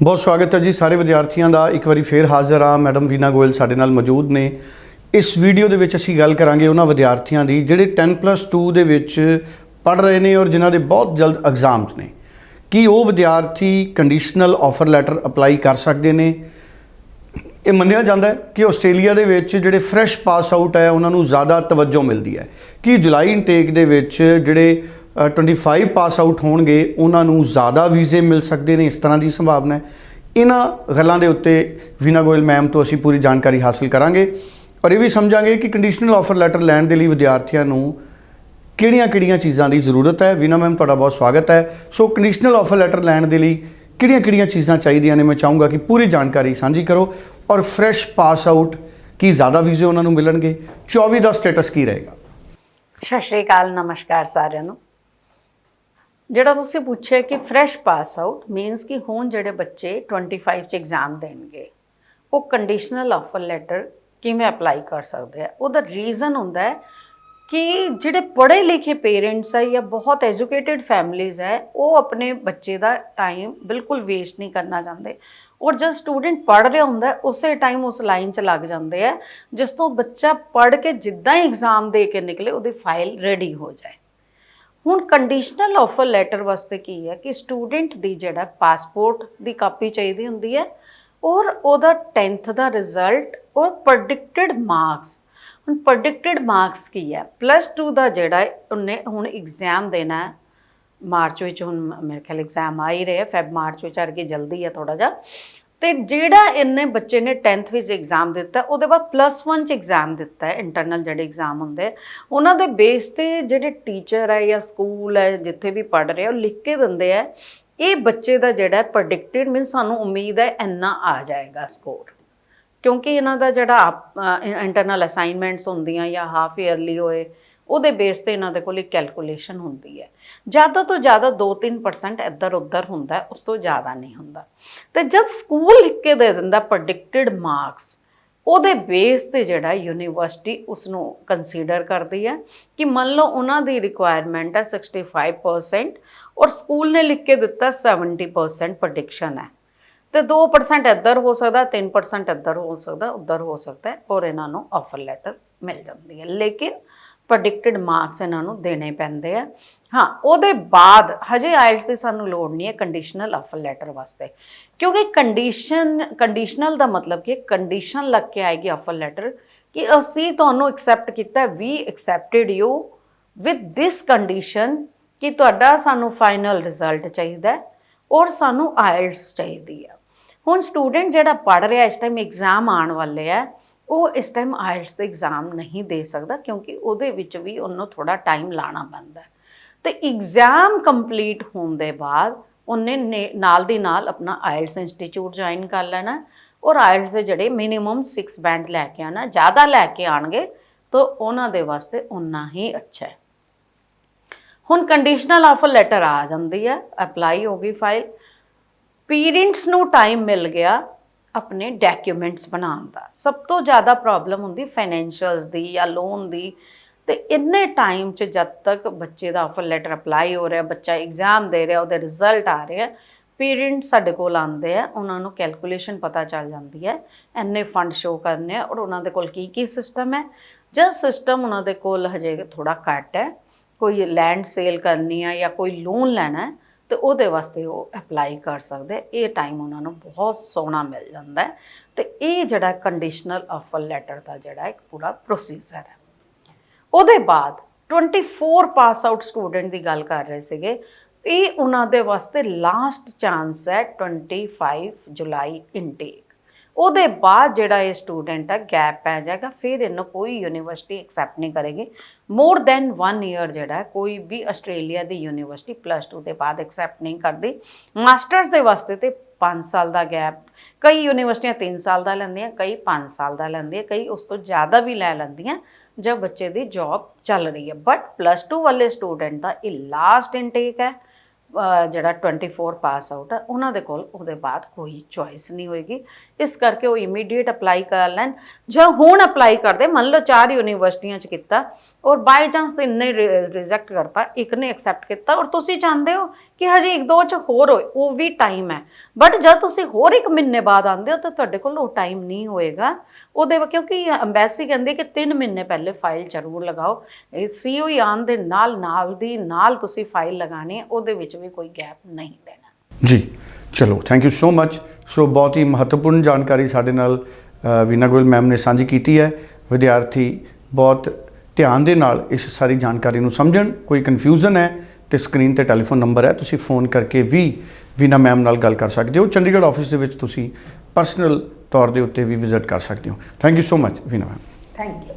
ਬਹੁਤ ਸਵਾਗਤ ਹੈ ਜੀ ਸਾਰੇ ਵਿਦਿਆਰਥੀਆਂ ਦਾ। ਇੱਕ ਵਾਰੀ ਫੇਰ ਹਾਜ਼ਰ ਆ ਮੈਡਮ ਵੀਨਾ ਗੋਇਲ ਸਾਡੇ ਨਾਲ ਮੌਜੂਦ ਨੇ। ਇਸ ਵੀਡੀਓ ਦੇ ਵਿੱਚ ਅਸੀਂ ਗੱਲ ਕਰਾਂਗੇ ਉਹਨਾਂ ਵਿਦਿਆਰਥੀਆਂ ਦੀ ਜਿਹੜੇ 10+2 ਦੇ ਵਿੱਚ ਪੜ ਰਹੇ ਨੇ ਔਰ ਜਿਨ੍ਹਾਂ ਦੇ ਬਹੁਤ ਜਲਦ ਐਗਜ਼ਾਮਸ ਨੇ। ਕੀ ਉਹ ਵਿਦਿਆਰਥੀ ਕੰਡੀਸ਼ਨਲ ਆਫਰ ਲੈਟਰ ਅਪਲਾਈ ਕਰ ਸਕਦੇ ਨੇ? ਇਹ ਮੰਨਿਆ ਜਾਂਦਾ ਹੈ ਕਿ ਆਸਟ੍ਰੇਲੀਆ ਦੇ ਵਿੱਚ ਜਿਹੜੇ ਫਰੈਸ਼ ਪਾਸ ਆਊਟ ਹੈ, ਉਹਨਾਂ ਨੂੰ ਜ਼ਿਆਦਾ ਤਵੱਜੋ ਮਿਲਦੀ ਹੈ। ਕਿ ਜੁਲਾਈ ਇਨਟੇਕ ਦੇ ਵਿੱਚ ਜਿਹੜੇ 25 ਪਾਸ ਆਊਟ ਹੋਣਗੇ, ਉਹਨਾਂ ਨੂੰ ਜ਼ਿਆਦਾ ਵੀਜ਼ੇ ਮਿਲ ਸਕਦੇ ਨੇ, ਇਸ ਤਰ੍ਹਾਂ ਦੀ ਸੰਭਾਵਨਾ ਹੈ। ਇਹਨਾਂ ਗੱਲਾਂ ਦੇ ਉੱਤੇ ਵੀਨਾ ਗੋਇਲ ਮੈਮ ਤੋਂ ਅਸੀਂ ਪੂਰੀ ਜਾਣਕਾਰੀ ਹਾਸਲ ਕਰਾਂਗੇ ਔਰ ਇਹ ਵੀ ਸਮਝਾਂਗੇ ਕਿ ਕੰਡੀਸ਼ਨਲ ਆਫਰ ਲੈਟਰ ਲੈਣ ਦੇ ਲਈ ਵਿਦਿਆਰਥੀਆਂ ਨੂੰ ਕਿਹੜੀਆਂ-ਕਿਹੜੀਆਂ ਚੀਜ਼ਾਂ ਦੀ ਜ਼ਰੂਰਤ ਹੈ। ਵੀਨਾ ਮੈਮ, ਤੁਹਾਡਾ ਬਹੁਤ ਸਵਾਗਤ ਹੈ। ਸੋ ਕੰਡੀਸ਼ਨਲ ਆਫਰ ਲੈਟਰ ਲੈਣ ਦੇ ਲਈ ਕਿਹੜੀਆਂ-ਕਿਹੜੀਆਂ ਚੀਜ਼ਾਂ ਚਾਹੀਦੀਆਂ ਨੇ, ਮੈਂ ਚਾਹੂੰਗਾ ਕਿ ਪੂਰੀ ਜਾਣਕਾਰੀ ਸਾਂਝੀ ਕਰੋ ਔਰ ਫਰੈਸ਼ ਪਾਸ ਆਊਟ ਕੀ ਜ਼ਿਆਦਾ ਵੀਜ਼ੇ ਉਹਨਾਂ ਨੂੰ ਮਿਲਣਗੇ? 24 ਦਾ ਸਟੇਟਸ ਕੀ ਰਹੇਗਾ? ਸਤਿ ਸ਼੍ਰੀ ਅਕਾਲ, ਨਮਸਕਾਰ ਸਾਰਿਆਂ ਨੂੰ। ਜਿਹੜਾ ਤੁਸੀਂ ਪੁੱਛਿਆ ਕਿ ਫਰੈਸ਼ ਪਾਸ ਆਊਟ ਮੀਨਸ ਕਿ ਹੁਣ ਜਿਹੜੇ ਬੱਚੇ 25 ਚ ਐਗਜ਼ਾਮ ਦੇਣਗੇ, ਉਹ ਕੰਡੀਸ਼ਨਲ ਆਫਰ ਲੈਟਰ ਕਿਵੇਂ ਅਪਲਾਈ ਕਰ ਸਕਦੇ ਆ? ਉਹਦਾ ਰੀਜ਼ਨ ਹੁੰਦਾ ਹੈ ਕਿ ਜਿਹੜੇ ਪੜ੍ਹੇ ਲਿਖੇ ਪੇਰੈਂਟਸ ਹੈ ਜਾਂ ਬਹੁਤ ਐਜੂਕੇਟਿਡ ਫੈਮਲੀਜ਼ ਹੈ ਉਹ ਆਪਣੇ ਬੱਚੇ ਦਾ ਟਾਈਮ ਬਿਲਕੁਲ ਵੇਸਟ ਨਹੀਂ ਕਰਨਾ ਚਾਹੁੰਦੇ। ਔਰ ਜਦ ਸਟੂਡੈਂਟ ਪੜ੍ਹ ਰਿਹਾ ਹੁੰਦਾ, ਉਸੇ ਟਾਈਮ ਉਸ ਲਾਈਨ 'ਚ ਲੱਗ ਜਾਂਦੇ ਆ, ਜਿਸ ਤੋਂ ਬੱਚਾ ਪੜ੍ਹ ਕੇ ਜਿੱਦਾਂ ਹੀ ਐਗਜ਼ਾਮ ਦੇ ਕੇ ਨਿਕਲੇ, ਉਹਦੀ ਫਾਈਲ ਰੈਡੀ ਹੋ ਜਾਏ। ਹੁਣ ਕੰਡੀਸ਼ਨਲ ਆਫਰ ਲੈਟਰ ਵਾਸਤੇ ਕੀ ਹੈ ਕਿ ਸਟੂਡੈਂਟ ਦੀ ਜਿਹੜਾ ਪਾਸਪੋਰਟ ਦੀ ਕਾਪੀ ਚਾਹੀਦੀ ਹੁੰਦੀ ਹੈ ਔਰ ਉਹਦਾ 10th ਦਾ ਰਿਜ਼ਲਟ ਔਰ ਪ੍ਰੈਡਿਕਟਡ ਮਾਰਕਸ ਹੁਣ ਪ੍ਰੈਡਿਕਟਡ ਮਾਰਕਸ ਕੀ ਹੈ? ਪਲੱਸ 2 ਦਾ ਜਿਹੜਾ ਉਹਨੇ ਹੁਣ ਐਗਜ਼ਾਮ ਦੇਣਾ ਹੈ, ਮਾਰਚ ਵਿੱਚ ਹੁਣ ਮੇਰੇ ਖਿਆਲ ਐਗਜ਼ਾਮ ਆ ਹੀ ਰਿਹਾ ਫੈਬ ਮਾਰਚ ਵਿੱਚ ਅਰਗੇ ਜਲਦੀ ਹੈ ਥੋੜਾ ਜਿਹਾ। ਤੇ ਜਿਹੜਾ ਇਹਨੇ ਬੱਚੇ ਨੇ 10th ਵਿੱਚ ਐਗਜ਼ਾਮ ਦਿੱਤਾ, ਉਹਦੇ ਬਾਅਦ ਪਲੱਸ 1 ਚ ਐਗਜ਼ਾਮ ਦਿੱਤਾ ਹੈ ਇੰਟਰਨਲ ਜਿਹੜੇ ਐਗਜ਼ਾਮ ਹੁੰਦੇ ਉਹਨਾਂ ਦੇ ਬੇਸ ਤੇ ਜਿਹੜੇ ਟੀਚਰ ਹੈ ਜਾਂ ਸਕੂਲ ਹੈ, ਜਿੱਥੇ ਵੀ ਪੜ ਰਹੇ ਆ, ਉਹ ਲਿਖ ਕੇ ਦਿੰਦੇ ਆ, ਇਹ ਬੱਚੇ ਦਾ ਜਿਹੜਾ ਪ੍ਰੈਡਿਕਟਡ ਮੀਨ ਸਾਨੂੰ ਉਮੀਦ ਹੈ ਇੰਨਾ ਆ ਜਾਏਗਾ ਸਕੋਰ ਕਿਉਂਕਿ ਇਹਨਾਂ ਦਾ ਜਿਹੜਾ ਇੰਟਰਨਲ ਅਸਾਈਨਮੈਂਟਸ ਹੁੰਦੀਆਂ ਜਾਂ ਹਾਫ ਈਅਰਲੀ ਹੋਏ ਉਹਦੇ ਬੇਸ ਤੇ ਇਹਨਾਂ ਦੇ ਕੋਲ ਇੱਕ ਕੈਲਕੂਲੇਸ਼ਨ ਹੁੰਦੀ ਹੈ। ਜ਼ਿਆਦਾ ਤੋਂ ਜ਼ਿਆਦਾ 2-3% ਇੱਧਰ ਉੱਧਰ ਹੁੰਦਾ, ਉਸ ਤੋਂ ਜ਼ਿਆਦਾ ਨਹੀਂ ਹੁੰਦਾ। ਤੇ ਜਦ ਸਕੂਲ ਲਿਖ ਕੇ ਦੇ ਦਿੰਦਾ ਪ੍ਰੈਡਿਕਟਡ ਮਾਰਕਸ ਉਹਦੇ ਬੇਸ ਤੇ ਜਿਹੜਾ ਯੂਨੀਵਰਸਿਟੀ ਉਸ ਨੂੰ ਕੰਸੀਡਰ ਕਰਦੀ ਹੈ ਕਿ ਮੰਨ ਲਓ ਉਹਨਾਂ ਦੀ ਰਿਕੁਆਇਰਮੈਂਟ ਹੈ 65% ਔਰ ਸਕੂਲ ਨੇ ਲਿਖ ਕੇ ਦਿੱਤਾ 70% ਪ੍ਰੈਡਿਕਸ਼ਨ ਹੈ। ਤੇ 2% ਇੱਧਰ ਹੋ ਸਕਦਾ 3% ਇੱਧਰ ਹੋ ਸਕਦਾ, ਉੱਧਰ ਹੋ ਸਕਦਾ ਔਰ ਇਹਨਾਂ ਨੂੰ ਆਫਰ ਲੈਟਰ ਮਿਲ ਜਾਂਦੀ ਹੈ। ਲੇਕਿਨ ਪ੍ਰੈਡਿਕਟਡ ਮਾਰਕਸ ਇਹਨਾਂ ਨੂੰ ਦੇਣੇ ਪੈਂਦੇ ਆ। ਹਾਂ, ਉਹਦੇ ਬਾਅਦ ਹਜੇ ਆਇਲਸ ਦੀ ਸਾਨੂੰ ਲੋੜ ਨਹੀਂ ਹੈ ਕੰਡੀਸ਼ਨਲ ਆਫਰ ਲੈਟਰ ਵਾਸਤੇ। ਕਿਉਂਕਿ ਕੰਡੀਸ਼ਨ ਕੰਡੀਸ਼ਨਲ ਦਾ ਮਤਲਬ ਕਿ ਕੰਡੀਸ਼ਨ ਲੱਗ ਕੇ ਆਏਗੀ ਆਫਰ ਲੈਟਰ ਕਿ ਅਸੀਂ ਤੁਹਾਨੂੰ ਐਕਸੈਪਟ ਕੀਤਾ we accepted you with this condition ਕਿ ਤੁਹਾਡਾ ਸਾਨੂੰ ਫਾਈਨਲ ਰਿਜ਼ਲਟ ਚਾਹੀਦਾ ਔਰ ਸਾਨੂੰ ਆਇਲਸ ਚਾਹੀਦੀ ਆ ਹੁਣ ਸਟੂਡੈਂਟ ਜਿਹੜਾ ਪੜ ਰਿਹਾ ਇਸ ਟਾਈਮ ਐਗਜ਼ਾਮ ਆਉਣ ਵਾਲੇ ਆ ਉਹ ਇਸ ਟਾਈਮ ਆਇਲਟਸ ਦਾ ਐਗਜ਼ਾਮ ਨਹੀਂ ਦੇ ਸਕਦਾ ਕਿਉਂਕਿ ਉਹਦੇ ਵਿੱਚ ਵੀ ਉਹਨੂੰ ਥੋੜਾ ਟਾਈਮ ਲਾਣਾ ਪੈਂਦਾ ਹੈ। ਤੇ ਐਗਜ਼ਾਮ ਕੰਪਲੀਟ ਹੋਣ ਦੇ ਬਾਅਦ ਉਹਨੇ ਨੇ- ਨਾਲ ਦੀ ਨਾਲ ਆਪਣਾ ਆਇਲਟਸ ਇੰਸਟੀਚਿਊਟ ਜੁਆਇਨ ਕਰ ਲੈਣਾ ਔਰ ਆਇਲਟਸ ਦੇ ਜਿਹੜੇ ਮਿਨੀਮਮ 6 ਬੈਂਡ ਲੈ ਕੇ ਆਣਾ ਜ਼ਿਆਦਾ ਲੈ ਕੇ ਆਣਗੇ ਤਾਂ ਉਹਨਾਂ ਦੇ ਵਾਸਤੇ ਉਨਾ ਹੀ ਅੱਛਾ ਹੈ। ਹੁਣ ਕੰਡੀਸ਼ਨਲ ਆਫਰ ਲੈਟਰ ਆ ਜਾਂਦੀ ਹੈ। ਅਪਲਾਈ ਹੋ ਗਈ ਫਾਈਲ ਪੇਰੈਂਟਸ ਨੂੰ ਟਾਈਮ ਮਿਲ ਗਿਆ। ਆਪਣੇ ਡਾਕੂਮੈਂਟਸ ਬਣਾਉਣ ਦਾ। ਸਭ ਤੋਂ ਜ਼ਿਆਦਾ ਪ੍ਰੋਬਲਮ ਹੁੰਦੀ ਫਾਈਨੈਂਸ਼ੀਅਲਸ ਦੀ ਜਾਂ ਲੋਨ ਦੀ। ਤੇ ਇੰਨੇ ਟਾਈਮ 'ਚ ਜਦ ਤੱਕ ਬੱਚੇ ਦਾ ਆਫਰ ਲੈਟਰ ਅਪਲਾਈ ਹੋ ਰਿਹਾ, ਬੱਚਾ ਐਗਜ਼ਾਮ ਦੇ ਰਿਹਾ, ਉਹਦੇ ਰਿਜ਼ਲਟ ਆ ਰਿਹਾ ਪੇਰੈਂਟਸ ਸਾਡੇ ਕੋਲ ਆਉਂਦੇ ਆ, ਉਹਨਾਂ ਨੂੰ ਕੈਲਕੂਲੇਸ਼ਨ ਪਤਾ ਚੱਲ ਜਾਂਦੀ ਹੈ, ਇੰਨੇ ਫੰਡ ਸ਼ੋ ਕਰਨੇ ਆ, ਔਰ ਉਹਨਾਂ ਦੇ ਕੋਲ ਕੀ ਕੀ ਸਿਸਟਮ ਹੈ। ਜਦ ਸਿਸਟਮ ਉਹਨਾਂ ਦੇ ਕੋਲ ਹਜੇ ਥੋੜਾ ਘੱਟ ਹੈ, ਕੋਈ ਲੈਂਡ ਸੇਲ ਕਰਨੀ ਹੈ ਜਾਂ ਕੋਈ ਲੋਨ ਲੈਣਾ ਹੈ ਤੇ ਉਹਦੇ ਵਾਸਤੇ ਉਹ ਅਪਲਾਈ ਕਰ ਸਕਦੇ ਇਹ ਟਾਈਮ ਉਹਨਾਂ ਨੂੰ ਬਹੁਤ ਸੋਹਣਾ ਮਿਲ ਜਾਂਦਾ ਹੈ। ਤੇ ਇਹ ਜਿਹੜਾ ਕੰਡੀਸ਼ਨਲ ਆਫਰ ਲੈਟਰ ਦਾ ਜਿਹੜਾ ਇੱਕ ਪੂਰਾ ਪ੍ਰੋਸੀਜਰ ਹੈ। ਉਹਦੇ ਬਾਅਦ 24 ਪਾਸ ਆਊਟ ਸਟੂਡੈਂਟ ਦੀ ਗੱਲ ਕਰ ਰਹੇ ਸੀਗੇ। ਇਹ ਉਹਨਾਂ ਦੇ ਵਾਸਤੇ ਲਾਸਟ ਚਾਂਸ ਹੈ 25 ਜੁਲਾਈ ਇਨਟੇਕ ਉਹਦੇ ਬਾਅਦ ਜਿਹੜਾ ਇਹ ਸਟੂਡੈਂਟ ਆ ਗੈਪ ਪੈ ਜਾਏਗਾ, ਫਿਰ ਇਹਨੂੰ ਕੋਈ ਯੂਨੀਵਰਸਿਟੀ ਐਕਸੈਪਟ ਨਹੀਂ ਕਰੇਗੀ। ਮੋਰ ਦੈਨ 1 ਇਅਰ ਜਿਹੜਾ ਕੋਈ ਵੀ ਆਸਟ੍ਰੇਲੀਆ ਦੀ ਯੂਨੀਵਰਸਿਟੀ ਪਲੱਸ 2 ਦੇ ਬਾਅਦ ਐਕਸੈਪਟ ਨਹੀਂ ਕਰਦੀ। ਮਾਸਟਰਸ ਦੇ ਵਾਸਤੇ ਤੇ 5 ਸਾਲ ਦਾ ਗੈਪ ਕਈ ਯੂਨੀਵਰਸਿਟੀਆਂ 3 ਸਾਲ ਦਾ ਲੈਂਦੀਆਂ, ਕਈ 5 ਸਾਲ ਦਾ ਲੈਂਦੀਆਂ, ਕਈ ਉਸ ਤੋਂ ਜ਼ਿਆਦਾ ਵੀ ਲੈ ਲੈਂਦੀਆਂ ਜਦ ਬੱਚੇ ਦੀ ਜੌਬ ਚੱਲ ਰਹੀ ਹੈ। ਬਟ ਪਲੱਸ 2 ਵਾਲੇ ਸਟੂਡੈਂਟ ਦਾ ਇਹ ਲਾਸਟ ਇਨਟੇਕ ਹੈ। ਜਿਹੜਾ 24 ਪਾਸ ਆਊਟ ਹੈ ਉਹਨਾਂ ਦੇ ਕੋਲ ਉਹਦੇ ਬਾਅਦ ਕੋਈ ਚੁਆਇਸ ਨਹੀਂ ਹੋਏਗੀ। ਇਸ ਕਰਕੇ ਉਹ ਇਮੀਡੀਏਟ ਅਪਲਾਈ ਕਰ ਲੈਣ ਜਾਂ ਹੁਣ ਅਪਲਾਈ ਕਰਦੇ। ਮੰਨ ਲਓ ਚਾਰ ਯੂਨੀਵਰਸਿਟੀਆਂ ਚ ਕੀਤਾ। ਔਰ ਬਾਈ ਚਾਂਸ ਤੇ ਇੰਨੇ ਰਿਜੈਕਟ ਕਰਤਾ, ਇੱਕ ਨੇ ਐਕਸੈਪਟ ਕੀਤਾ ਔਰ ਤੁਸੀਂ ਚਾਹੁੰਦੇ ਹੋ ਕਿ ਹਜੇ ਇੱਕ ਦੋ ਚ ਹੋਰ ਹੋਏ, ਉਹ ਵੀ ਟਾਈਮ ਹੈ। ਬਟ ਜਦ ਤੁਸੀਂ ਹੋਰ ਇੱਕ ਮਹੀਨੇ ਬਾਅਦ ਆਉਂਦੇ ਹੋ ਤਾਂ ਤੁਹਾਡੇ ਕੋਲ ਉਹ ਟਾਈਮ ਨਹੀਂ ਹੋਏਗਾ। ਉਹਦੇ ਕਿਉਂਕਿ ਐਮਬੈਸੀ ਕਹਿੰਦੀ ਕਿ 3 ਮਹੀਨੇ ਪਹਿਲੇ ਫਾਈਲ ਜ਼ਰੂਰ ਲਗਾਓ। ਇਹ ਸੀਓਈ ਆਉਣ ਦੇ ਨਾਲ ਨਾਲ ਦੀ ਨਾਲ ਤੁਸੀਂ ਫਾਈਲ ਲਗਾਣੀ ਉਹਦੇ ਵਿੱਚ ਵੀ ਕੋਈ ਗੈਪ ਨਹੀਂ ਦੇਣਾ। ਜੀ, ਚਲੋ ਥੈਂਕ ਯੂ ਸੋ ਮੱਚ ਸੋ ਬਹੁਤ ਹੀ ਮਹੱਤਵਪੂਰਨ ਜਾਣਕਾਰੀ ਸਾਡੇ ਨਾਲ ਵੀਨਾ ਗੋਇਲ ਮੈਮ ਨੇ ਸਾਂਝੀ ਕੀਤੀ ਹੈ। ਵਿਦਿਆਰਥੀ ਬਹੁਤ ਧਿਆਨ ਦੇ ਨਾਲ ਇਸ ਸਾਰੀ ਜਾਣਕਾਰੀ ਨੂੰ ਸਮਝਣ। ਕੋਈ ਕਨਫਿਊਜ਼ਨ ਹੈ ਤੇ ਸਕਰੀਨ ਤੇ ਟੈਲੀਫੋਨ ਨੰਬਰ ਹੈ, ਤੁਸੀਂ ਫੋਨ ਕਰਕੇ ਵੀ ਵੀਨਾ ਮੈਮ ਨਾਲ ਗੱਲ ਕਰ ਸਕਦੇ ਹੋ। ਚੰਡੀਗੜ੍ਹ ਆਫਿਸ ਦੇ ਵਿੱਚ ਤੁਸੀਂ ਪਰਸਨਲ ਤੌਰ ਦੇ ਉੱਤੇ ਵੀ ਵਿਜ਼ਿਟ ਕਰ ਸਕਦੇ ਹੋ। Thank you so much Veena ma'am thank you